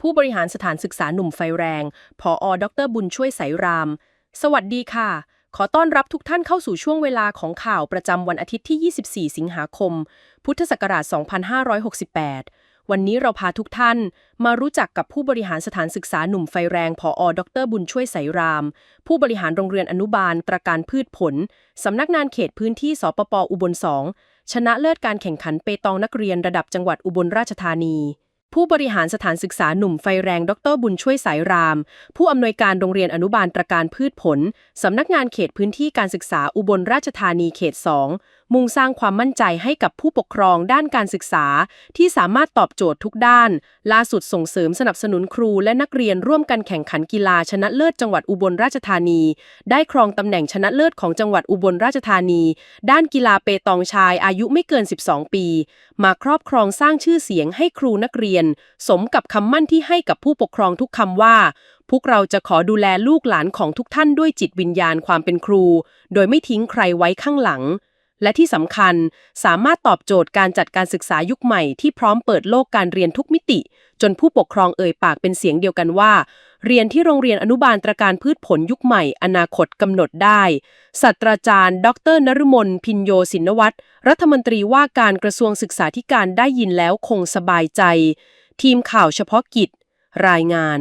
ผู้บริหารสถานศึกษาหนุ่มไฟแรง ผออดรบุญช่วยสายราม สวัสดีค่ะ ขอต้อนรับทุกท่านเข้าสู่ช่วงเวลาของข่าวประจำวันอาทิตย์ที่ 24 สิงหาคม พุทธศักราช 2568 วันนี้เราพาทุกท่านมารู้จักกับผู้บริหารสถานศึกษาหนุ่มไฟแรง ผอดรบุญช่วยสายราม ผู้บริหารโรงเรียนอนุบาล ตระการพืชผล สำนักงานเขตพื้นที่สปปอุบล 2 ชนะเลิศการแข่งขันเปตองนักเรียนระดับจังหวัดอุบลราชธานี ผู้บริหารสถานศึกษาหนุ่มไฟแรง ดรบุญช่วยสายราม ผู้อำนวยการโรงเรียนอนุบาลตระการพืชผล สำนักงานเขตพื้นที่การศึกษาอุบลราชธานีเขต 2 มุ่งสร้างความมั่นใจให้กับผู้ปกครองด้านการศึกษา ที่สามารถตอบโจทย์ทุกด้าน ล่าสุดส่งเสริมสนับสนุนครูและนักเรียนร่วมกันแข่งขันกีฬาชนะเลิศจังหวัดอุบลราชธานี ได้ครองตำแหน่งชนะเลิศของจังหวัดอุบลราชธานี ด้านกีฬาเปตองชายอายุไม่เกิน 12 ปี มาครอบครองสร้างชื่อเสียงให้ครูนักเรียน สมกับคำมั่นที่ให้กับผู้ปกครองทุกคำว่าพวกเราจะขอดูแลลูกหลานของทุกท่านด้วยจิตวิญญาณความเป็นครู โดยไม่ทิ้งใครไว้ข้างหลัง และที่สำคัญสามารถตอบโจทย์การจัดการศึกษายุคใหม่ที่พร้อมเปิดโลกการเรียนทุกมิติ จนผู้ปกครองเอ่ยปากเป็นเสียงเดียวกันว่า เรียนที่โรงเรียนอนุบาลตรการพืชผลยุคใหม่ อนาคตกำหนดได้ศาสตราจารย์ ดรนฤมลพินโยสินวัตรรัฐมนตรีว่าการกระทรวงศึกษาธิการได้ยินแล้วคงสบายใจ ทีมข่าวเฉพาะกิจ รายงาน